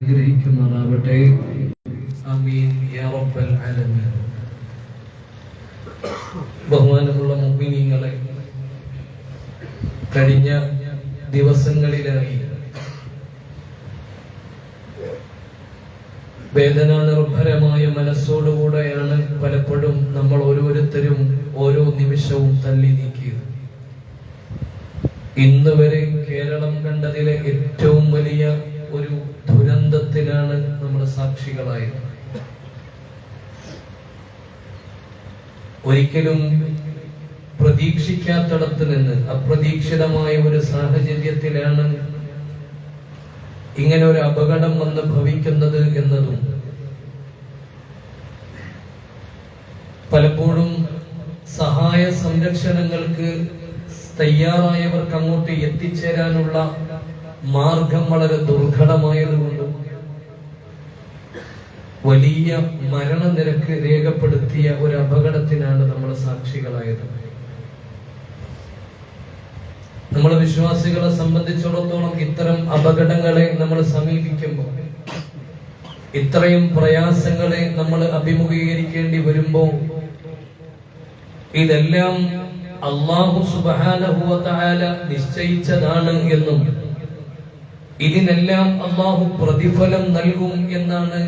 അനുഗ്രഹിക്കുമാറാവട്ടെ അമീൻ ബഹുമാനമുള്ള മുഅ്മിനീങ്ങളെ കഴിഞ്ഞ ദിവസങ്ങളിലായി വേദനാ നിർഭരമായ മനസ്സോടുകൂടെയാണ് പലപ്പോഴും നമ്മൾ ഓരോരുത്തരും ഓരോ നിമിഷവും തള്ളി നീക്കിയത്. ഇന്ന് വരെ കേരളം കണ്ടതിലെ ഏറ്റവും വലിയ ഒരു ദുരന്തത്തിനാണ് നമ്മൾ സാക്ഷികളായത്. ഒരിക്കലും പ്രതീക്ഷിക്കാത്തടത്ത് നിന്ന് അപ്രതീക്ഷിതമായ ഒരു സാഹചര്യത്തിലാണ് ഇങ്ങനെ ഒരു അപകടം വന്ന് ഭവിക്കുന്നത് എന്നതും. പലപ്പോഴും സഹായ സംരക്ഷണങ്ങൾക്ക് തയ്യാറായവർക്ക് അങ്ങോട്ട് എത്തിച്ചേരാനുള്ള മാർഗം വളരെ ദുർഘടമായതുകൊണ്ട് വലിയ മരണനിരക്ക് രേഖപ്പെടുത്തിയ ഒരു അപകടത്തിനാണ് നമ്മൾ സാക്ഷികളായത്. നമ്മൾ വിശ്വാസികളെ സംബന്ധിച്ചിടത്തോളം ഇത്തരം അപകടങ്ങളെ നമ്മൾ സമീപിക്കുമ്പോൾ ഇത്രയും പ്രയാസങ്ങളെ നമ്മൾ അഭിമുഖീകരിക്കേണ്ടി വരുമ്പോൾ ഇതെല്ലാം അള്ളാഹു സുബാനഹുവല നിശ്ചയിച്ചതാണ് എന്നും ഇതിനെല്ലാം അള്ളാഹു പ്രതിഫലം നൽകും എന്നാണ്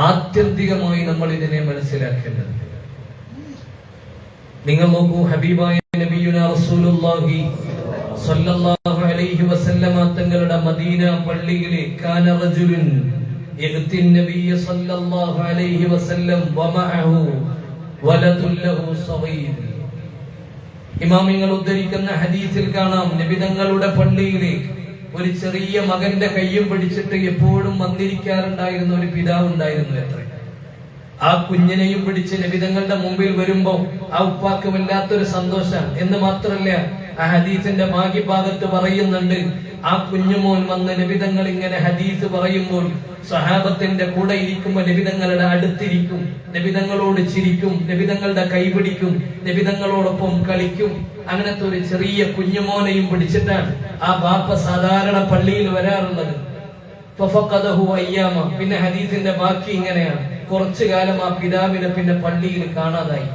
ആത്യന്തികമായി നമ്മൾ ഇതിനെ മനസ്സിലാക്കേണ്ടത്. നിങ്ങൾ നോക്കൂ ഹബീബായ നബിയുന റസൂലുള്ളാഹി സ്വല്ലല്ലാഹു അലൈഹി വസല്ലമ തങ്ങളുടെ മദീന പള്ളിയിലെ കാന റജുലുൻ യഅതി നബിയ സല്ലല്ലാഹു അലൈഹി വസല്ലം വമഅഹു വലദുൻ ലഹു സഗീർ ഇമാമിങ്ങൾ ഉദ്ധരിക്കുന്ന ഹദീസിൽ കാണാം നിബിതങ്ങളുടെ പള്ളിയിലേക്ക് ഒരു ചെറിയ മകന്റെ കയ്യും പിടിച്ചിട്ട് എപ്പോഴും വന്നിരിക്കാറുണ്ടായിരുന്ന ഒരു പിതാവ് ഉണ്ടായിരുന്നു എത്ര. ആ കുഞ്ഞിനെയും പിടിച്ച് നബിതങ്ങളുടെ മുമ്പിൽ വരുമ്പോ ആ ഉപ്പാക്ക് വല്ലാത്തൊരു സന്തോഷം. എന്ന് മാത്രമല്ല ആ ഹദീസിന്റെ ബാക്കി ഭാഗത്ത് പറയുന്നുണ്ട് ആ കുഞ്ഞുമോൻ വന്ന് നബിതങ്ങൾ ഇങ്ങനെ ഹദീസ് പറയുമ്പോൾ സഹാബത്തിന്റെ കൂടെ ഇരിക്കുമ്പോൾ നബിതങ്ങളുടെ അടുത്തിരിക്കും. നബിതങ്ങളോട് ചിരിക്കും നബിതങ്ങളുടെ കൈപിടിക്കും നബിതങ്ങളോടൊപ്പം കളിക്കും. അങ്ങനത്തെ ഒരു ചെറിയ കുഞ്ഞുമോനെയും പിടിച്ചിട്ടാണ് ആ ബാപ്പ സാധാരണ പള്ളിയിൽ വരാറുള്ളത്. പിന്നെ ഹദീസിന്റെ ബാക്കി ഇങ്ങനെയാണ്. കുറച്ചു കാലം ആ പിതാവിനെ പിന്നെ പള്ളിയിൽ കാണാതായി.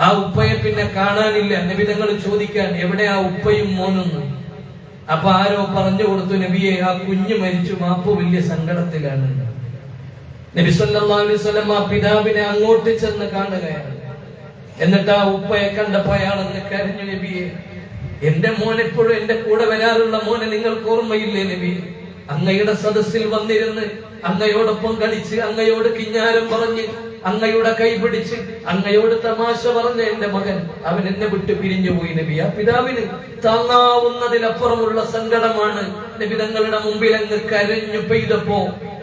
ആ ഉപ്പയെ പിന്നെ കാണാനില്ല. നബിതങ്ങൾ ചോദിക്കാൻ എവിടെ ആ ഉപ്പയും മോനെന്ന് അപ്പൊ ആരോ പറഞ്ഞു കൊടുത്തു നബിയെ ആ കുഞ്ഞു മരിച്ചു മാപ്പു വലിയ സങ്കടത്തിലാണ്. നബി സല്ലല്ലാഹു അലൈഹി വസല്ലം ആ പിതാവിനെ അങ്ങോട്ട് ചെന്ന് കാണുകയാണ്. എന്നിട്ട് ആ ഉപ്പയെ കണ്ടപ്പോൾ അയാളെന്ന് കരഞ്ഞു നബിയെ എന്റെ മോൻ എപ്പോഴും എന്റെ കൂടെ വരാറുള്ള മോനെ നിങ്ങൾക്ക് ഓർമ്മയില്ലേ നബി? അങ്ങയുടെ സദസ്സിൽ വന്നിരുന്ന് അങ്ങയോടൊപ്പം കളിച്ച് അങ്ങയോട് കിഞ്ഞാരം പറഞ്ഞ് അങ്ങയുടെ കൈ പിടിച്ച് അങ്ങയോട് തമാശ പറഞ്ഞ എന്റെ മകൻ അവൻ എന്നെ വിട്ട് പിരിഞ്ഞു പോയി നബി. ആ പിതാവിന് താങ്ങാവുന്നതിലപ്പുറമുള്ള സങ്കടമാണ് നബി തങ്ങളുടെ മുമ്പിൽ അങ്ങ് കരഞ്ഞു പെയ്തപ്പോ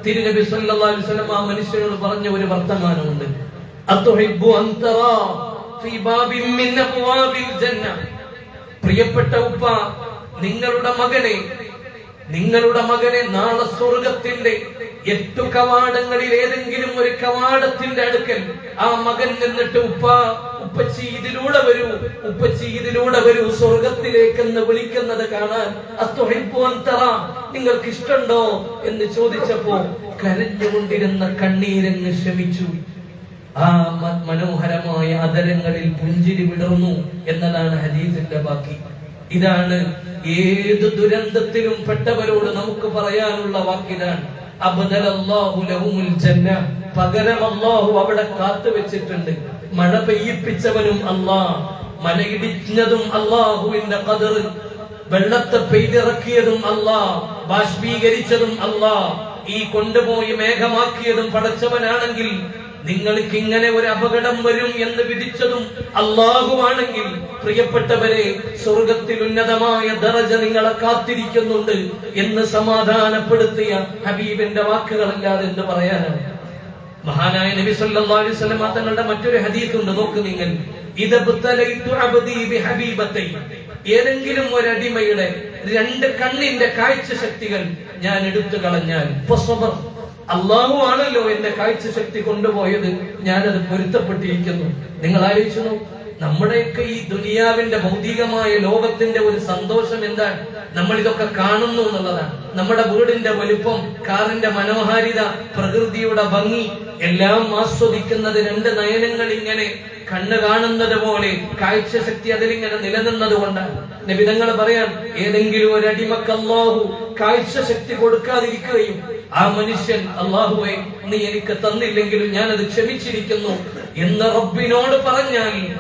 തിരുനബി സല്ലല്ലാഹു അലൈഹി ആ മനുഷ്യനോട് പറഞ്ഞ ഒരു വർത്തമാനമുണ്ട്. ഫീ ബാബിൻ മിൻ ജന്ന. പ്രിയപ്പെട്ട ഉപ്പ നിങ്ങളുടെ മകനെ നിങ്ങളുടെ മകനെ നാളെ സ്വർഗത്തിന്റെ എട്ടു കവാടങ്ങളിൽ ഏതെങ്കിലും ഒരു കവാടത്തിന്റെ അടുക്കൽ ആ മകൻ നിന്നിട്ട് ഉപ്പ ഉപ്പച്ചി ഇതിലൂടെ വരൂ ഉപ്പച്ചി ഇതിലൂടെ വരൂ സ്വർഗത്തിലേക്കെന്ന് വിളിക്കുന്നത് കാണാൻ അത്തൊഴിപ്പോൻ തറ നിങ്ങൾക്ക് ഇഷ്ടണ്ടോ എന്ന് ചോദിച്ചപ്പോ കരഞ്ഞുകൊണ്ടിരുന്ന കണ്ണീരങ്ങ് ശമിച്ചു. ആ മനോഹരമായ അതരങ്ങളിൽ പുഞ്ചിരി വിടർന്നു എന്നതാണ് ഹദീസിന്റെ ബാക്കി. ഇതാണ് ഏത് ദുരന്തത്തിലും പെട്ടവരോട് നമുക്ക് പറയാനുള്ള അല്ലാഹു അവിടെ കാത്തു വെച്ചിട്ടുണ്ട്. മഴ പെയ്യിപ്പിച്ചവനും അല്ലാഹ് മലയിടിഞ്ഞതും അല്ലാഹുവിന്റെ കതിർ വെള്ളത്തെ പെയ്തിറക്കിയതും അല്ലാഹ് ബാഷ്പീകരിച്ചതും അല്ലാഹ് ഈ കൊണ്ടുപോയി മേഘമാക്കിയതും പടച്ചവനാണെങ്കിൽ നിങ്ങൾക്ക് ഇങ്ങനെ ഒരു അപകടം വരും എന്ന് വിധിച്ചതും അള്ളാഹുവാണെങ്കിൽ പ്രിയപ്പെട്ടവരെ സ്വർഗത്തിൽ ഉന്നതമായ ദറജ നിങ്ങളെ കാത്തിരിക്കുന്നുണ്ട് എന്ന് സമാധാനപ്പെടുത്തിയ ഹബീബിന്റെ വാക്കുകളല്ലാതെ എന്ത് പറയാനാണ്? മഹാനായ നബി സല്ലല്ലാഹു അലൈഹി വസല്ലം തങ്ങളുടെ മറ്റൊരു ഹദീസ് ഉണ്ട് നോക്ക് നിങ്ങൾ. ഇദബ്തലൈതു അബ്ദി ബിഹബീബത്തൈ ഏതെങ്കിലും ഒരു അടിമയുടെ രണ്ട് കണ്ണിന്റെ കാഴ്ച ശക്തികൾ ഞാൻ എടുത്തു കളഞ്ഞാൽ അള്ളാഹു ആണല്ലോ എന്റെ കാഴ്ച ശക്തി കൊണ്ടുപോയത്. ഞാനത് പൊരുത്തപ്പെട്ടിരിക്കുന്നു. നിങ്ങൾ ആലോചിച്ചു നമ്മുടെയൊക്കെ ഈ ദുനിയാവിന്റെ ഭൗതികമായ ലോകത്തിന്റെ ഒരു സന്തോഷം എന്താണ്? നമ്മൾ ഇതൊക്കെ കാണുന്നു എന്നുള്ളതാണ്. നമ്മുടെ വീടിന്റെ വലുപ്പം കാറിന്റെ മനോഹാരിത പ്രകൃതിയുടെ ഭംഗി എല്ലാം ആസ്വദിക്കുന്നത് രണ്ട് നയനങ്ങൾ ഇങ്ങനെ കണ്ണ് കാണുന്നത് പോലെ കാഴ്ചശക്തി അതിലിങ്ങനെ നിലനിന്നത് കൊണ്ടാണ്. നിബിതങ്ങൾ പറയാൻ ഏതെങ്കിലും ഒരു അടിമക്ക് അല്ലാഹു കാഴ്ചശക്തി കൊടുക്കാതിരിക്കുകയും ആ മനുഷ്യൻ അള്ളാഹുവെ നീ എനിക്ക് തന്നില്ലെങ്കിലും ഞാൻ അത് ക്ഷമിച്ചിരിക്കുന്നു എന്ന് റബ്ബിനോട് പറഞ്ഞാൽ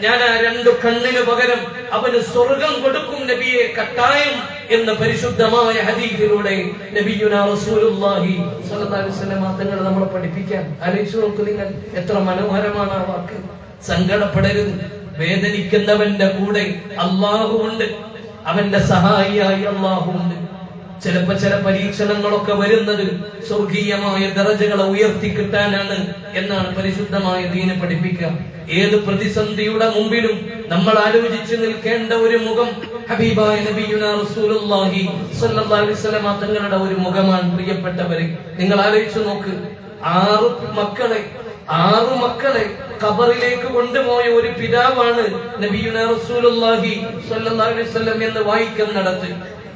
ഞാൻ ആ രണ്ടു കണ്ണിന് പകരം അവന് സ്വർഗം കൊടുക്കും നബിയെ കട്ടായം എന്ന പരിശുദ്ധമായ വസല്ലം തങ്ങൾ നമ്മളെ പഠിപ്പിക്കാൻ. ആലോചിച്ചു നോക്കൂ നിങ്ങൾ എത്ര മനോഹരമാണ് ആ വാക്ക്. സങ്കടപ്പെടരുത്. വേദനിക്കുന്നവന്റെ കൂടെ അള്ളാഹു ഉണ്ട്. അവന്റെ സഹായിയായി അള്ളാഹു ഉണ്ട്. ചിലപ്പോ ചില പരീക്ഷണങ്ങളൊക്കെ വരുന്നത് സ്വർഗീയമായ ദറജകളെ ഉയർത്തി കിട്ടാനാണ് എന്നാണ് പരിശുദ്ധമായ ദീന പഠിപ്പിക്കുക. ഏത് പ്രതിസന്ധിയുടെ മുമ്പിലും നമ്മൾ ആലോചിച്ചു നിൽക്കേണ്ട ഒരു മുഖം ഹബീബായ നബിയുന റസൂലുള്ളാഹി അലൈഹി വസല്ലം തങ്ങളുടെ ഒരു മുഖമാണ് പ്രിയപ്പെട്ടവരെ. നിങ്ങൾ ആലോചിച്ചു നോക്ക്. ആറ് മക്കളെ ആറ് മക്കളെ ഖബറിലേക്ക് കൊണ്ടുപോയ ഒരു പിതാവാണ് നബിയുന റസൂലുള്ളാഹി സ്വല്ലല്ലാഹു അലൈഹി വസല്ലം എന്ന് വായിക്കുന്നിടത്ത്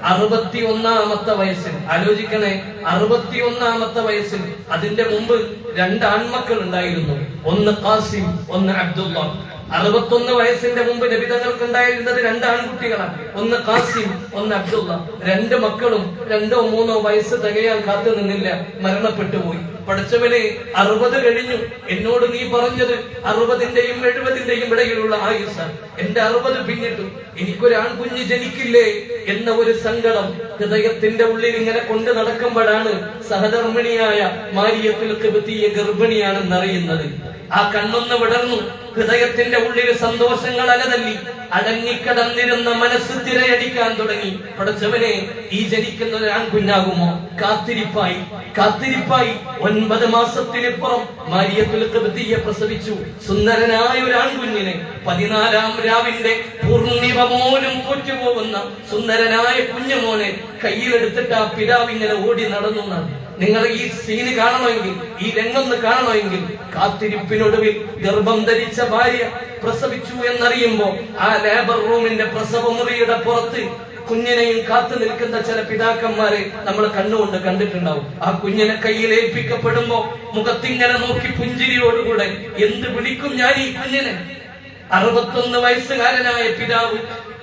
അറുപത്തി ഒന്നാമത്തെ വയസ്സിൽ. ആലോചിക്കണേ അറുപത്തി ഒന്നാമത്തെ വയസ്സിൽ അതിന്റെ മുമ്പ് രണ്ട് ആൺമക്കൾ ഉണ്ടായിരുന്നു ഒന്ന് കാസിം ഒന്ന് അബ്ദുള്ള. അറുപത്തൊന്ന് വയസ്സിന്റെ മുമ്പ് ലഭിതങ്ങൾക്ക് ഉണ്ടായിരുന്നത് രണ്ട് ആൺകുട്ടികളാണ്. ഒന്ന് കാസിം ഒന്ന് അബ്ദുള്ള. രണ്ട് മക്കളും രണ്ടോ മൂന്നോ വയസ്സ് തികയാൻ കാത്തു നിന്നില്ല മരണപ്പെട്ടു പോയി. പഠിച്ചവനെ അറുപത് കഴിഞ്ഞു. എന്നോട് നീ പറഞ്ഞത് അറുപതിന്റെയും എഴുപതിന്റെയും ഇടയിലുള്ള ആയുസ് എന്റെ അറുപത് പിന്നിട്ടു. എനിക്കൊരു ആൺകുഞ്ഞ് ജനിക്കില്ലേ എന്ന ഒരു സങ്കടം ഹൃദയത്തിന്റെ ഉള്ളിൽ ഇങ്ങനെ കൊണ്ട് നടക്കുമ്പോഴാണ് സഹധർമ്മിണിയായ മാരിയത്തിൽ കൃപത്തിയ ഗർഭിണിയാണെന്ന് അറിയുന്നത് ആ കണ്ണൊന്ന് വിടർന്നു. ഹൃദയത്തിന്റെ ഉള്ളിൽ സന്തോഷങ്ങൾ അലതല്ലി അടങ്ങിക്കടന്നിരുന്ന മനസ്സ് തിരയടിക്കാൻ തുടങ്ങി. പടച്ചവനെ ഈ ജനിക്കുന്ന ഒരു ആൺകുഞ്ഞാകുമോ കാത്തിരിപ്പായി. കാത്തിരിപ്പായി. ഒൻപത് മാസത്തിനിപ്പുറം മാരിയത്തുൽ കബത്തിയെ പ്രസവിച്ചു. സുന്ദരനായ ഒരു ആൺകുഞ്ഞിനെ പതിനാലാം രാവിന്റെ പൂർണിമ പോലും തോറ്റുപോകുന്ന സുന്ദരനായ കുഞ്ഞുമോനെ കയ്യിലെടുത്തിട്ട് ആ പിതാവ് ഇങ്ങനെ ഓടി നടന്നു എന്നാണ്. നിങ്ങൾ ഈ സീന് കാണണമെങ്കിൽ ഈ രംഗം കാണണമെങ്കിൽ കാത്തിരിപ്പിനൊടുവിൽ ഗർഭം ധരിച്ച ഭാര്യ പ്രസവിച്ചു എന്നറിയുമ്പോ ആ ലേബർ റൂമിന്റെ പ്രസവ മുറിയുടെ പുറത്ത് കുഞ്ഞിനെയും കാത്തു നിൽക്കുന്ന ചില പിതാക്കന്മാരെ നമ്മൾ കണ്ണുകൊണ്ട് കണ്ടിട്ടുണ്ടാവും. ആ കുഞ്ഞിനെ കയ്യിൽ ഏൽപ്പിക്കപ്പെടുമ്പോ മുഖത്തിങ്ങനെ നോക്കി പുഞ്ചിരിയോടുകൂടെ എന്ത് വിളിക്കും ഞാൻ ഈ കുഞ്ഞിനെ? അറുപത്തൊന്ന് വയസ്സുകാരനായ പിതാവ്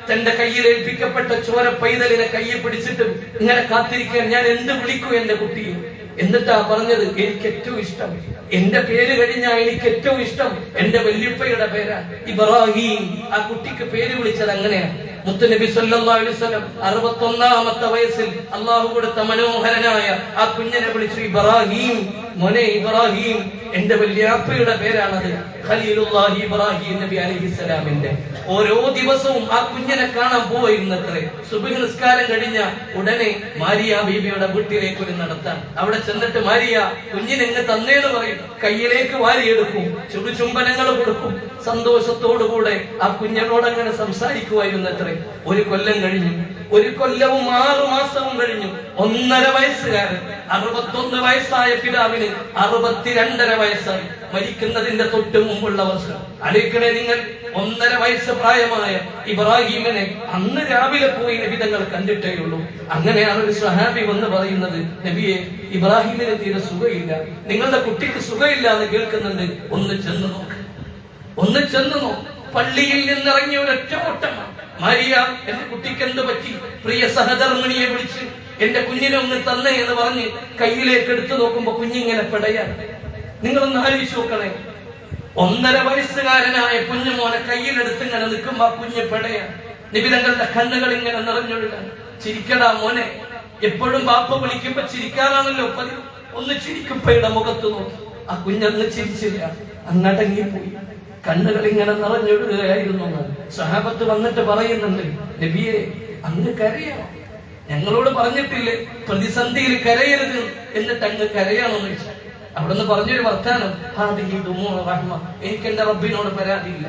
തന്റെ കയ്യിൽ ഏൽപ്പിക്കപ്പെട്ട ചോര പൈതലിനെ കയ്യിൽ പിടിച്ചിട്ടും ഇങ്ങനെ കാത്തിരിക്കാൻ ഞാൻ എന്ത് വിളിക്കൂ എന്റെ കുട്ടിയെ എന്നിട്ടാ പറഞ്ഞത് എനിക്ക് ഏറ്റവും ഇഷ്ടം. എന്റെ പേര് കഴിഞ്ഞാൽ എനിക്ക് ഏറ്റവും ഇഷ്ടം. എന്റെ വല്യപ്പയുടെ പേരാ ഇബ്രാഹിം. ആ കുട്ടിക്ക് പേര് വിളിച്ചത് അങ്ങനെയാണ് മുത്തുനബി വസല്ലം അറുപത്തൊന്നാമത്തെ വയസ്സിൽ അള്ളാഹു കൊടുത്ത മനോഹരനായ ആ കുഞ്ഞിനെ വിളിച്ചു ഇബ്രാഹിം. മോനെ ഇബ്രാഹിം എന്റെ വല്യാപ്പയുടെ പേരാണത്. ഖലീലുല്ലാഹി ഇബ്രാഹിം നബി അലൈഹിസ്സലാമിന്റെ ഓരോ ദിവസവും ആ കുഞ്ഞിനെ കാണാൻ പോയിരുന്നത്രേ സുബഹി നിസ്കാരം കഴിഞ്ഞ ഉടനെ മാരിയ ബീബിയുടെ വീട്ടിലേക്ക് ഒരു നടത്താൻ. അവിടെ ചെന്നിട്ട് മാരിയ കുഞ്ഞിനെ എങ്ങ് തന്നേന്ന് പറയും. കയ്യിലേക്ക് വാരിയെടുക്കും ചുടുചുംബനങ്ങൾ കൊടുക്കും. സന്തോഷത്തോടുകൂടെ ആ കുഞ്ഞിനോട് അങ്ങനെ സംസാരിക്കുമായിരുന്നത്രേ ഒരു കൊല്ലം കഴിഞ്ഞു. ഒരു കൊല്ലവും ആറു മാസവും കഴിഞ്ഞു. ഒന്നര വയസ്സുകാരൻ. അറുപത്തൊന്ന് വയസ്സായ പിതാവിന് അറുപത്തിരണ്ടര വയസ്സായി. മരിക്കുന്നതിന്റെ തൊട്ട് മുമ്പുള്ള വർഷം. അടിക്കണേ നിങ്ങൾ ഒന്നര വയസ്സ് പ്രായമായ ഇബ്രാഹിമിനെ അന്ന് രാവിലെ പോയി നബി തങ്ങൾ കണ്ടിട്ടേ ഉള്ളൂ അങ്ങനെയാണ് ഒരു സഹാബി വന്ന് പറയുന്നത് നബിയെ ഇബ്രാഹിമിന് തീരെ സുഖയില്ല. നിങ്ങളുടെ കുട്ടിക്ക് സുഖയില്ല എന്ന് കേൾക്കുന്നുണ്ട്. ഒന്ന് ചെന്ന് നോക്ക്. ഒന്ന് ചെന്ന് നോക്ക്. പള്ളിയിൽ നിന്നിറങ്ങിയ ഒരു ഓട്ടമാണ് മരിയ എന്റെ കുട്ടിക്ക് എന്ത് പറ്റി? പ്രിയ സഹധർമ്മിണിയെ വിളിച്ച് എന്റെ കുഞ്ഞിനെ ഒന്ന് തന്നേ എന്ന് പറഞ്ഞ് കയ്യിലേക്ക് എടുത്തു നോക്കുമ്പോ കുഞ്ഞിങ്ങനെ പെടയാണ് നിങ്ങളൊന്ന് ആലോചിച്ച് നോക്കണേ. ഒന്നര വയസ്സുകാരനായ കുഞ്ഞുമോനെ കയ്യിലെടുത്ത് ഇങ്ങനെ നിൽക്കുമ്പോ ആ കുഞ്ഞ് പെടയാണ് നിബിതങ്ങളുടെ കണ്ണുകൾ ഇങ്ങനെ നിറഞ്ഞൊഴുകാൻ. ചിരിക്കടാ മോനെ. എപ്പോഴും ബാപ്പ വിളിക്കുമ്പോ ചിരിക്കാനാണല്ലോ പതിവ്. ഒന്ന് ചിരിക്കുപ്പയുടെ മുഖത്ത് നോക്കി. ആ കുഞ്ഞന്ന് ചിരിച്ചില്ല. അങ്ങടങ്ങിപ്പോയി. കണ്ണുകൾ ഇങ്ങനെ നിറഞ്ഞൊഴുകുകയായിരുന്നു എന്ന്. സഹാബത്ത് വന്നിട്ട് പറയുന്നുണ്ട് നബിയെ അങ്ങ് കരയണം ഞങ്ങളോട് പറഞ്ഞിട്ടില്ലേ പ്രതിസന്ധിയിൽ കരയരുത് എന്നിട്ട് അങ്ങ് കരയാണെന്ന് ചോദിച്ചു അവിടുന്ന് പറഞ്ഞൊരു വർത്താനം എനിക്ക് എന്റെ റബ്ബിനോട് പരാതിയില്ല.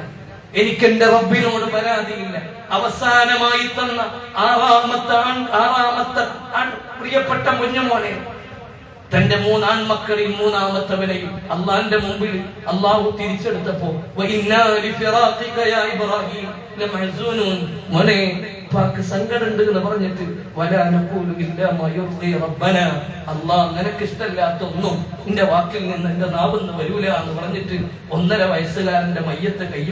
എനിക്ക് എന്റെ റബ്ബിനോട് പരാതിയില്ല. അവസാനമായി തന്ന ആറാമത്തെ ആൺ ആറാമത്തെ ആൺ പ്രിയപ്പെട്ട മുഞ്ഞമോനെ തന്റെ മൂന്നാൺ മക്കളിൽ മൂന്നാമത്തവനെയും അള്ളാന്റെ മുമ്പിൽ അള്ളാഹു തിരിച്ചെടുത്തപ്പോ പാക്ക് സങ്കടമുണ്ട് എന്ന് പറഞ്ഞിട്ട് വലാ അനുകൂലമില്ല അള്ളാ നിനക്ക് ഇഷ്ടമില്ലാത്ത ഒന്നും നിന്റെ വാക്കിൽ നിന്ന് എന്റെ നാവെന്ന് വരൂല എന്ന് പറഞ്ഞിട്ട് ഒന്നര വയസ്സുകാരന്റെ മയ്യത്തെ കൈ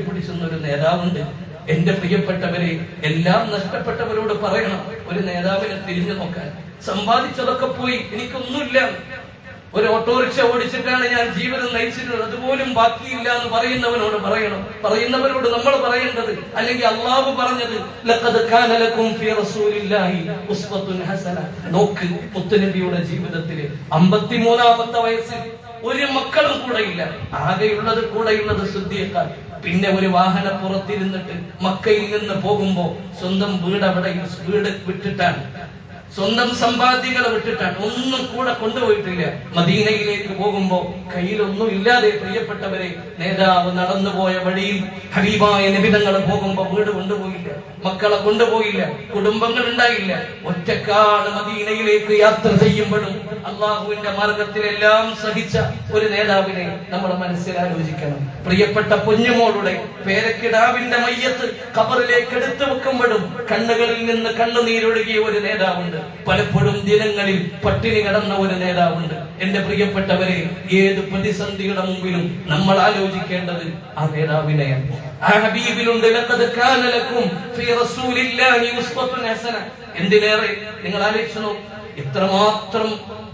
ഒരു നേതാവുണ്ട്. എന്റെ പ്രിയപ്പെട്ടവരെ എല്ലാം നഷ്ടപ്പെട്ടവരോട് പറയണം. ഒരു നേതാവിനെ തിരിഞ്ഞു നോക്കാൻ. സമ്പാദിച്ചതൊക്കെ പോയി എനിക്കൊന്നുമില്ല. ഒരു ഓട്ടോറിക്ഷ ഓടിച്ചിട്ടാണ് ഞാൻ ജീവിതം നയിച്ചിരുന്നത്. അതുപോലും ബാക്കിയില്ല എന്ന് പറയുന്നവനോട് പറയണം. പറയുന്നവരോട് നമ്മൾ പറയേണ്ടത് അല്ലെങ്കിൽ അള്ളാഹു പറഞ്ഞത് നോക്ക് മുത്തുനബിയുടെ ജീവിതത്തിൽ അമ്പത്തിമൂന്നാമത്തെ വയസ്സിൽ ഒരു മക്കളും കൂടെ ഇല്ല ആകെയുള്ളത് കൂടെയുള്ളത് ശുദ്ധിയേക്കാൾ പിന്നെ ഒരു വാഹന പുറത്തിരുന്നിട്ട് മക്കയിൽ നിന്ന് പോകുമ്പോ സ്വന്തം വീട് അവിടെ വീട് വിട്ടിട്ടാണ്. സ്വന്തം സമ്പാദ്യങ്ങൾ വിട്ടിട്ടാണ്. ഒന്നും കൂടെ കൊണ്ടുപോയിട്ടില്ല. മദീനയിലേക്ക് പോകുമ്പോ കയ്യിലൊന്നും ഇല്ലാതെ പ്രിയപ്പെട്ടവരെ നേതാവ് നടന്നുപോയ വഴിയിൽ ഹബീബായ നിബിധങ്ങൾ പോകുമ്പോ വീട് കൊണ്ടുപോയില്ല. മക്കളെ കൊണ്ടുപോയില്ല. കുടുംബങ്ങൾ ഉണ്ടായില്ല. ഒറ്റക്കാട് മദീനയിലേക്ക് യാത്ര ചെയ്യുമ്പോഴും അള്ളാഹുവിന്റെ മാർഗത്തിലെല്ലാം സഹിച്ച ഒരു നേതാവിനെ നമ്മൾ മനസ്സിൽ ആലോചിക്കണം. പ്രിയപ്പെട്ട പൊന്നുമോളുടെ പേരക്കിടാവിന്റെ മയ്യത്ത് കബറിലേക്ക് എടുത്തു വെക്കുമ്പോഴും കണ്ണുകളിൽ നിന്ന് കണ്ണുനീരൊഴുകിയ ഒരു നേതാവുണ്ട്. പലപ്പോഴും ദിനങ്ങളിൽ പട്ടിണി കിടന്ന ഒരു നേതാവുണ്ട്. എന്റെ പ്രിയപ്പെട്ടവരെ ഏത് പ്രതിസന്ധിയുടെ മുമ്പിലും നമ്മൾ ആലോചിക്കേണ്ടത് ആ നേതാവിനെയാണ്. ആ ഹബീബിലുണ്ട് എന്തിനേറെ? നിങ്ങൾ ആലോചിച്ചു എത്രമാത്രം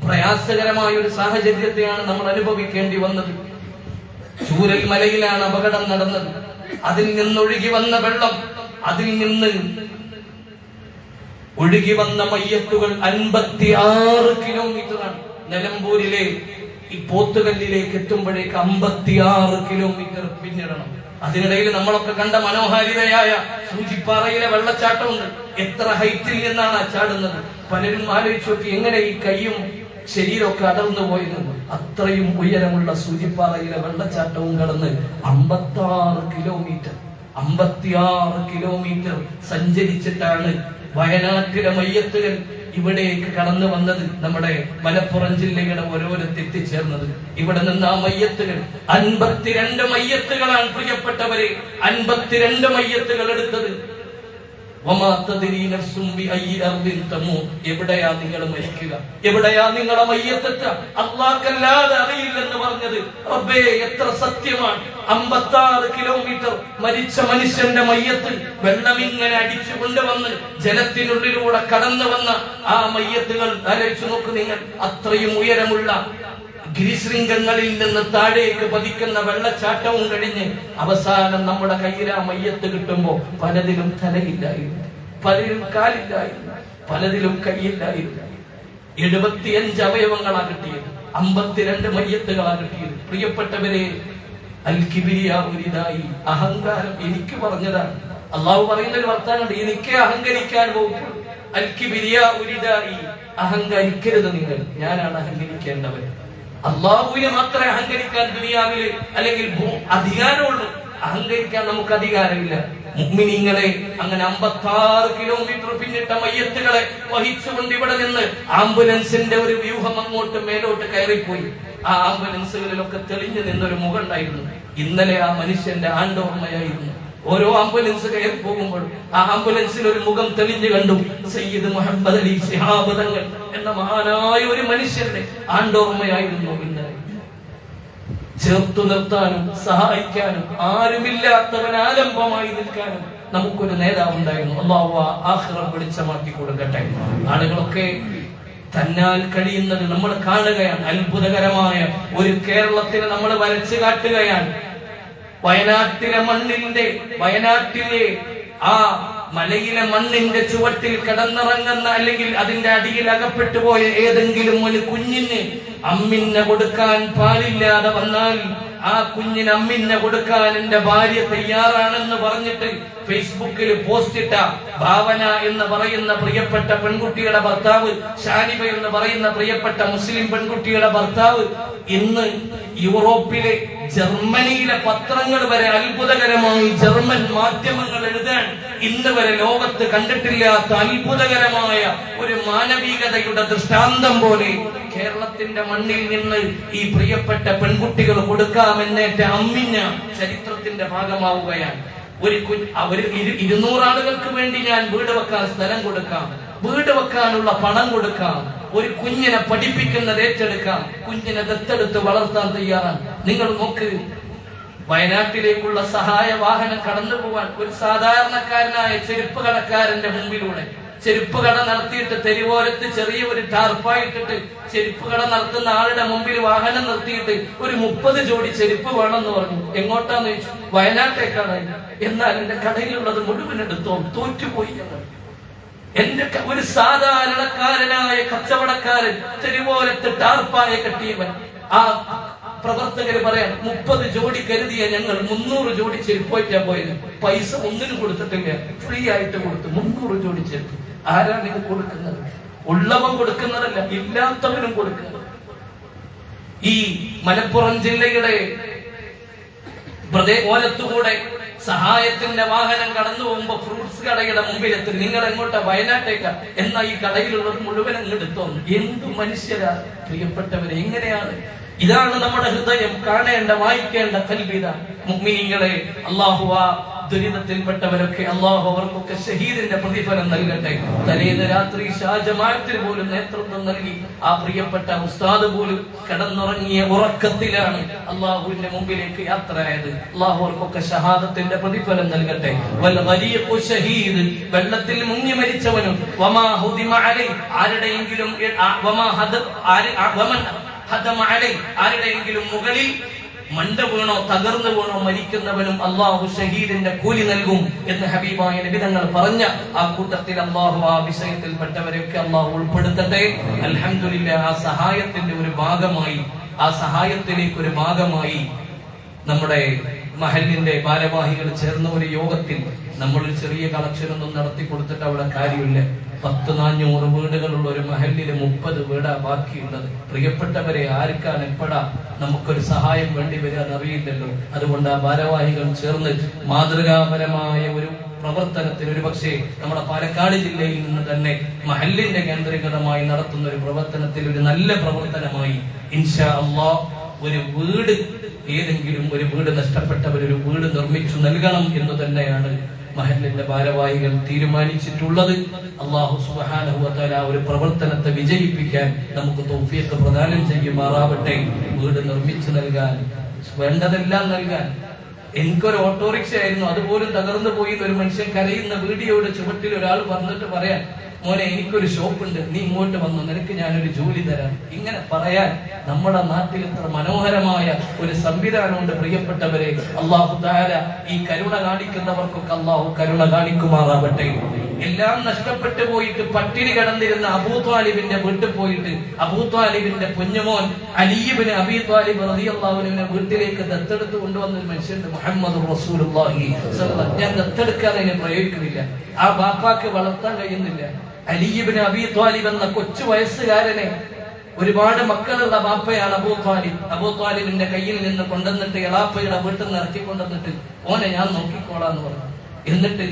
പ്രയാസകരമായ ഒരു സാഹചര്യത്തെയാണ് നമ്മൾ അനുഭവിക്കേണ്ടി വന്നത്. ചൂരൽ മലയിലാണ് അപകടം നടന്നത്. അതിൽ നിന്നൊഴുകി വന്ന വെള്ളം അതിൽ നിന്ന് ഒഴുകി വന്ന മയ്യത്തുകൾ അൻപത്തി ആറ് കിലോമീറ്ററാണ് നിലമ്പൂരിലെ ഈ പോത്തുകല്ലിലേക്ക് എത്തുമ്പോഴേക്ക് അമ്പത്തിയാറ് കിലോമീറ്റർ പിന്നിടണം. അതിനിടയിൽ നമ്മളൊക്കെ കണ്ട മനോഹാരിതയായ സൂചിപ്പാറയിലെ വെള്ളച്ചാട്ടമുണ്ട്. എത്ര ഹൈറ്റിൽ നിന്നാണ് ആ ചാടുന്നത്? പലരും ആലോചിച്ചു എങ്ങനെ ഈ കൈയും ശരീരമൊക്കെ അടർന്നു പോയിരുന്നു അത്രയും ഉയരമുള്ള സൂചിപ്പാറയിലെ വെള്ളച്ചാട്ടവും കടന്ന് അമ്പത്തി ആറ് കിലോമീറ്റർ അമ്പത്തിയാറ് കിലോമീറ്റർ സഞ്ചരിച്ചിട്ടാണ് വയനാട്ടിലെ മയ്യത്തുകൾ ഇവിടേക്ക് കടന്നു വന്നത് നമ്മുടെ മലപ്പുറം ജില്ലയുടെ ഓരോരത്ത് എത്തിച്ചേർന്നത്. ഇവിടെ നിന്ന് ആ മയ്യത്തുകൾ അൻപത്തിരണ്ട് മയ്യത്തുകളാണ് പ്രിയപ്പെട്ടവരെ. അൻപത്തിരണ്ട് മയ്യത്തുകൾ എടുത്തത്. എവിടെയാ നിങ്ങൾ മരിക്കുക? എവിടെയാ നിങ്ങളെ മയ്യത്തെത്ത അള്ളാഹ്ക്കല്ലാതെ അറിയില്ലെന്ന് പറഞ്ഞത് റബ്ബേ എത്ര സത്യമാണ്. അമ്പത്താറ് കിലോമീറ്റർ മരിച്ച മനുഷ്യന്റെ മയ്യത്ത് വെള്ളമിങ്ങനെ അടിച്ചു കൊണ്ടുവന്ന് ജലത്തിനുള്ളിലൂടെ കടന്നു വന്ന ആ മയ്യത്തുകൾ ആലോചിച്ചു നോക്ക് നിങ്ങൾ. അത്രയും ഉയരമുള്ള ഗിരിശൃംഗങ്ങളിൽ നിന്ന് താഴേക്ക് പതിക്കുന്ന വെള്ളച്ചാട്ടവും കഴിഞ്ഞ് അവസാനം നമ്മുടെ കയ്യിൽ ആ മയ്യത്ത് കിട്ടുമ്പോൾ പലതിലും തലയില്ലായിരുന്നു. പലരും കാലില്ലായിരുന്നു. പലതിലും കൈയില്ലായിരുന്നു. എഴുപത്തിയഞ്ച് അവയവങ്ങളാ കിട്ടിയത്. അമ്പത്തിരണ്ട് മയ്യത്തുകളാ കിട്ടിയത്. പ്രിയപ്പെട്ടവരെ അൽക്കിബിരിയായി അഹങ്കാരം എനിക്ക് പറഞ്ഞതാണ്. അള്ളാഹു പറയുന്ന ഒരു വർത്താനുണ്ട് എനിക്ക് അഹങ്കരിക്കാൻ പോകും ഉരിതായി അഹങ്കരിക്കരുത് നിങ്ങൾ. ഞാനാണ് അഹങ്കരിക്കേണ്ടവൻ. അള്ളാഹുവിനെ മാത്രമേ അഹങ്കരിക്കാൻ ദുനിയാവിൽ അല്ലെങ്കിൽ അധികാരമുള്ളൂ. അഹങ്കരിക്കാൻ നമുക്ക് അധികാരമില്ല. മുഗ്മിനിങ്ങളെ അങ്ങനെ അമ്പത്താറ് കിലോമീറ്റർ പിന്നിട്ട മയ്യത്തുകളെ വഹിച്ചുകൊണ്ട് ഇവിടെ നിന്ന് ആംബുലൻസിന്റെ ഒരു വ്യൂഹം അങ്ങോട്ട് മേലോട്ട് കയറിപ്പോയി. ആ ആംബുലൻസുകളിലൊക്കെ തെളിഞ്ഞു നിന്നൊരു മുഖം ഉണ്ടായിരുന്നു. ഇന്നലെ ആ മനുഷ്യന്റെ ആണ്ടോർമ്മയായിരുന്നു ഓരോ ആംബുലൻസ് കയറി പോകുമ്പോൾ ആ ആംബുലൻസിൽ ഒരു മുഖം തെളിഞ്ഞു കണ്ടു സയ്യിദ് മുഹമ്മദ് അലി സിഹാബദങ്ങൾ എന്ന മഹാനായ ഒരു മനുഷ്യന്റെ ആണ്ടോർമ്മയായിരുന്നു ഇന്നലെ ചേർത്തു നിർത്താനും സഹായിക്കാനും ആരുമില്ലാത്തവൻ ആലംബമായി നിൽക്കാനും നമുക്കൊരു നേതാവുണ്ടായിരുന്നു അള്ളാഹു ആഹ്റം വെളിച്ചമാക്കി കൊടുക്കട്ടെ. ആളുകളൊക്കെ തന്നാൽ കഴിയുന്നത് നമ്മൾ കാണുകയാണ്. അത്ഭുതകരമായ ഒരു കേരളത്തിന് നമ്മൾ വരച്ചു കാട്ടുകയാണ്. വയനാട്ടിലെ മണ്ണിന്റെ വയനാട്ടിലെ ആ മലയിലെ മണ്ണിന്റെ ചുവട്ടിൽ കിടന്നിറങ്ങുന്ന അല്ലെങ്കിൽ അതിന്റെ അടിയിൽ അകപ്പെട്ടു പോയ ഏതെങ്കിലും ഒരു കുഞ്ഞിന് അമ്മിന്നെ കൊടുക്കാൻ പാലില്ലാതെ വന്നാൽ ആ കുഞ്ഞിന് അമ്മിന്നെ കൊടുക്കാൻ എന്റെ ഭാര്യ തയ്യാറാണെന്ന് പറഞ്ഞിട്ട് ഫേസ്ബുക്കിൽ പോസ്റ്റ് ഇട്ട ഭാവന എന്ന് പറയുന്ന പ്രിയപ്പെട്ട പെൺകുട്ടിയുടെ ഭർത്താവ് ഷാനിബ എന്ന് പറയുന്ന പ്രിയപ്പെട്ട മുസ്ലിം പെൺകുട്ടിയുടെ ഭർത്താവ് ഇന്ന് യൂറോപ്പിലെ ജർമ്മനിയിലെ പത്രങ്ങൾ വരെ അത്ഭുതകരമായി ജർമ്മൻ മാധ്യമങ്ങൾ എഴുതാൻ ഇന്ന് വരെ ലോകത്ത് കണ്ടിട്ടില്ലാത്ത അത്ഭുതകരമായ ഒരു മാനവികതയുടെ ദൃഷ്ടാന്തം പോലെ കേരളത്തിന്റെ മണ്ണിൽ നിന്ന് ഈ പ്രിയപ്പെട്ട പെൺകുട്ടികൾ കൊടുക്കാമെന്നേറ്റ അമ്മിഞ്ഞ ചരിത്രത്തിന്റെ ഭാഗമാവുകയാണ്. ഒരു കുഞ്ഞ് അവർ ഇരുന്നൂറ് ആളുകൾക്ക് വേണ്ടി ഞാൻ വീട് വെക്കാൻ സ്ഥലം കൊടുക്കാം. വീട് വെക്കാനുള്ള പണം കൊടുക്കാം. ഒരു കുഞ്ഞിനെ പഠിപ്പിക്കുന്നത് ഏറ്റെടുക്കാം. കുഞ്ഞിനെ ദത്തെടുത്ത് വളർത്താൻ തയ്യാറാണ്. നിങ്ങൾ നോക്ക് വയനാട്ടിലേക്കുള്ള സഹായ വാഹനം കടന്നു പോവാൻ ഒരു സാധാരണക്കാരനായ ചെരുപ്പ് കടക്കാരന്റെ മുമ്പിലൂടെ ചെരുപ്പ് കട നടത്തിയിട്ട് തെരുവോരത്ത് ചെറിയ ഒരു ടാർപ്പായിട്ടിട്ട് ചെരുപ്പ് കട നടത്തുന്ന ആളുടെ മുമ്പിൽ വാഹനം നിർത്തിയിട്ട് ഒരു മുപ്പത് ജോഡി ചെരുപ്പ് വേണമെന്ന് പറഞ്ഞു. എങ്ങോട്ടാന്ന് ചോദിച്ചു? വയനാട്ടേക്കാണ്. എന്നാൽ എന്റെ കടയിലുള്ളത് മുഴുവൻ എടുത്തോ. തോറ്റുപോയി. ഞങ്ങൾ എന്റെ ഒരു സാധാരണക്കാരനായ കച്ചവടക്കാരൻ തെരുവോരത്ത് ടാർപ്പായ കെട്ടിയവൻ. ആ പ്രവർത്തകര് പറയാം മുപ്പത് ജോഡി കരുതിയ ഞങ്ങൾ മുന്നൂറ് ജോഡി ചെരുപ്പോയിട്ടാ പോയത്. പൈസ ഒന്നിനും കൊടുത്തിട്ടില്ല. ഫ്രീ ആയിട്ട് കൊടുത്തു. മുന്നൂറ് ജോഡി ചെരുപ്പ്. ആരാണ് ഇത് കൊടുക്കുന്നത്? ഉള്ളവൻ കൊടുക്കുന്നതല്ല ഇല്ലാത്തവനും കൊടുക്കുന്നത്. ഈ മലപ്പുറം ജില്ലയുടെ പ്രദേ- ഓലത്തുകൂടെ സഹായത്തിന്റെ വാഹനം കടന്നു പോകുമ്പോ ഫ്രൂട്ട്സ് കടയുടെ മുമ്പിലെത്തി. നിങ്ങൾ എങ്ങോട്ടാ വയനാട്ടേക്ക എന്ന ഈ കടയിലുള്ളത് മുഴുവൻ അങ്ങ് എടുത്തോ എന്തു മനുഷ്യരാ? പ്രിയപ്പെട്ടവരെ എങ്ങനെയാണ്? ഇതാണ് നമ്മുടെ ഹൃദയം. കാണേണ്ട വായിക്കേണ്ട കൽവിത മുഗ്മിനിങ്ങളെ അള്ളാഹുവ ദുരിതത്തിൽപ്പെട്ടവരൊക്കെ അള്ളാഹു അവർക്കൊക്കെ ഷഹീദിന്റെ പ്രതിഫലം നൽകട്ടെ. തലേന്ന് രാത്രി ഷാജമായത്തിന് പോലും നേതൃത്വം നൽകി. ആ പ്രിയപ്പെട്ട ഉസ്താദ് പോലും കടന്നുറങ്ങിയ ഉറക്കത്തിലാണ് അള്ളാഹുവിന്റെ മുമ്പിലേക്ക് യാത്രയായത്. അള്ളാഹു അവർക്കൊക്കെ ഷഹാദത്തിന്റെ പ്രതിഫലം നൽകട്ടെ. ഗരീഖു ഷഹീദ് വെള്ളത്തിൽ മുങ്ങി മരിച്ചവനും ആരുടെയെങ്കിലും ആരുടെയെങ്കിലും മുകളിൽ മണ്ട വീണോ തകർന്നു വീണോ മരിക്കുന്നവനും അള്ളാഹു ഷഹീദിന്റെ കൂലി നൽകും എന്ന് ഹബീബായ നബിതങ്ങൾ പറഞ്ഞ ആ കൂട്ടത്തിൽ അള്ളാഹു ആ വിഷയത്തിൽപ്പെട്ടവരെയൊക്കെ അള്ളാഹു ഉൾപ്പെടുത്തട്ടെ. അലഹമില്ല ആ സഹായത്തിന്റെ ഒരു ഭാഗമായി ആ സഹായത്തിലേക്ക് ഒരു ഭാഗമായി നമ്മുടെ മഹലിന്റെ ഭാരവാഹികൾ ചേർന്ന ഒരു യോഗത്തിൽ നമ്മൾ ചെറിയ കളക്ഷൻ ഒന്നും നടത്തി കൊടുത്തിട്ട് അവിടെ കാര്യമില്ല. പത്ത് നാനൂറ് വീടുകളുള്ള ഒരു മഹലിൽ മുപ്പത് വീടാ ബാക്കിയുള്ളത്. പ്രിയപ്പെട്ടവരെ ആർക്കാണ് എപ്പോഴാ നമുക്കൊരു സഹായം വേണ്ടി വരിക അറിയില്ലല്ലോ. അതുകൊണ്ട് ആ ഭാരവാഹികൾ ചേർന്ന് മാതൃകാപരമായ ഒരു പ്രവർത്തനത്തിന് ഒരു പക്ഷേ നമ്മുടെ പാലക്കാട് ജില്ലയിൽ നിന്ന് തന്നെ മഹലിന്റെ കേന്ദ്രീകൃതമായി നടത്തുന്ന ഒരു പ്രവർത്തനത്തിൽ ഒരു നല്ല പ്രവർത്തനമായി ഇൻഷാ അള്ളാ ഒരു വീട് ഏതെങ്കിലും ഒരു വീട് നഷ്ടപ്പെട്ടവർ ഒരു വീട് നിർമ്മിച്ചു നൽകണം എന്ന് തന്നെയാണ് മഹലിന്റെ ഭാരവാഹികൾ തീരുമാനിച്ചിട്ടുള്ളത് അള്ളാഹു സുബാനഹുല ഒരു പ്രവർത്തനത്തെ വിജയിപ്പിക്കാൻ നമുക്ക് തൗഫീഖ് പ്രദാനം ചെയ്യുമാറാവട്ടെ. വീട് നിർമ്മിച്ചു നൽകാൻ വേണ്ടതെല്ലാം നൽകാൻ. എനിക്കൊരു ഓട്ടോറിക്ഷ ആയിരുന്നു അതുപോലും തകർന്നു പോയി ഒരു മനുഷ്യൻ കരയുന്ന വീഡിയോയുടെ ചുവട്ടിൽ ഒരാൾ പറഞ്ഞിട്ട് പറയാൻ മോനെ എനിക്കൊരു ഷോപ്പുണ്ട്. നീ ഇങ്ങോട്ട് വന്നു നിനക്ക് ഞാനൊരു ജോലി തരാം. ഇങ്ങനെ പറയാൻ നമ്മുടെ നാട്ടിൽ ഇത്ര മനോഹരമായ ഒരു സംവിധാനമുണ്ട് പ്രിയപ്പെട്ടവരെ. അള്ളാഹു താര ഈ കരുണ കാണിക്കുന്നവർക്കൊക്കെ അള്ളാഹു കരുണ കാണിക്കുമാറാവട്ടെ എല്ലാം നഷ്ടപ്പെട്ടു പോയിട്ട് പട്ടിണി കിടന്നിരുന്ന അബൂത്വാലിബിന്റെ വീട്ടിൽ പോയിട്ട് അബൂത്വാലിബിന്റെ കുഞ്ഞുമോൻ അലീബിന് അബീ ത്വാലിബ് റളിയല്ലാഹുവിനെ വീട്ടിലേക്ക് ദത്തെടുത്ത് കൊണ്ടുവന്ന ഒരു മനുഷ്യന്റെ മുഹമ്മദ് വസല്ലം. ഞാൻ ദത്തെടുക്കാതെ അതിനെ പ്രയോഗിക്കുന്നില്ല. ആ ബാപ്പാക്ക് വളർത്താൻ കഴിയുന്നില്ല. അലീബിന് അബി ത്വാലിബ് എന്ന കൊച്ചു വയസ്സുകാരനെ ഒരുപാട് മക്കളുള്ള ബാപ്പയാണ് അബൂ ത്വാലിബ്. അബൂ ത്വാലിബിന്റെ കയ്യിൽ നിന്ന് കൊണ്ടുവന്നിട്ട് എളാപ്പയുടെ വീട്ടിൽ നിന്ന് ഇറക്കി കൊണ്ടുവന്നിട്ട് ഓനെ ഞാൻ നോക്കിക്കോളാന്ന് പറഞ്ഞു. എന്നിട്ട്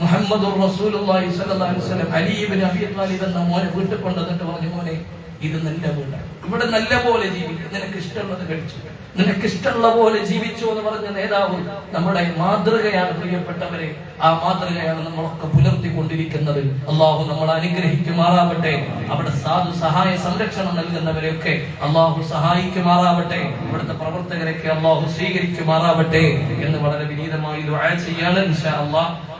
മുഹമ്മദ് റസൂലുള്ളാഹി സ്വല്ലല്ലാഹു അലൈഹി വസല്ലം അലി ഇബ്നു അബീ ത്വാലിബ് എന്ന മോനെ വീട്ടിൽ കൊണ്ടുവന്നിട്ട് പറഞ്ഞു മോനെ ഇത് നിന്റെ വീടാണ്. ഇവിടെ നല്ല പോലെ ജീവിക്കും. നിനക്ക് ഇഷ്ടമുള്ളത് കഴിച്ചു. നിനക്ക് ഇഷ്ടമുള്ള പോലെ ജീവിച്ചു എന്ന് പറഞ്ഞ നേതാവ് നമ്മുടെ മാതൃകയാണ് പ്രിയപ്പെട്ടവരെ. ആ മാതൃകയാണ് നമ്മളൊക്കെ പുലർത്തിക്കൊണ്ടിരിക്കുന്നത്. അള്ളാഹു നമ്മൾ അനുഗ്രഹിക്കുമാറാവട്ടെ. അവിടെ സാധു സഹായ സംരക്ഷണം നൽകുന്നവരെയൊക്കെ അള്ളാഹു സഹായിക്കുമാറാവട്ടെ. ഇവിടുത്തെ പ്രവർത്തകരൊക്കെ അള്ളാഹു സ്വീകരിക്കുമാറാവട്ടെ എന്ന് വളരെ വിനീതമായി ചെയ്യാണ് ഇൻഷാ അള്ളാഹ്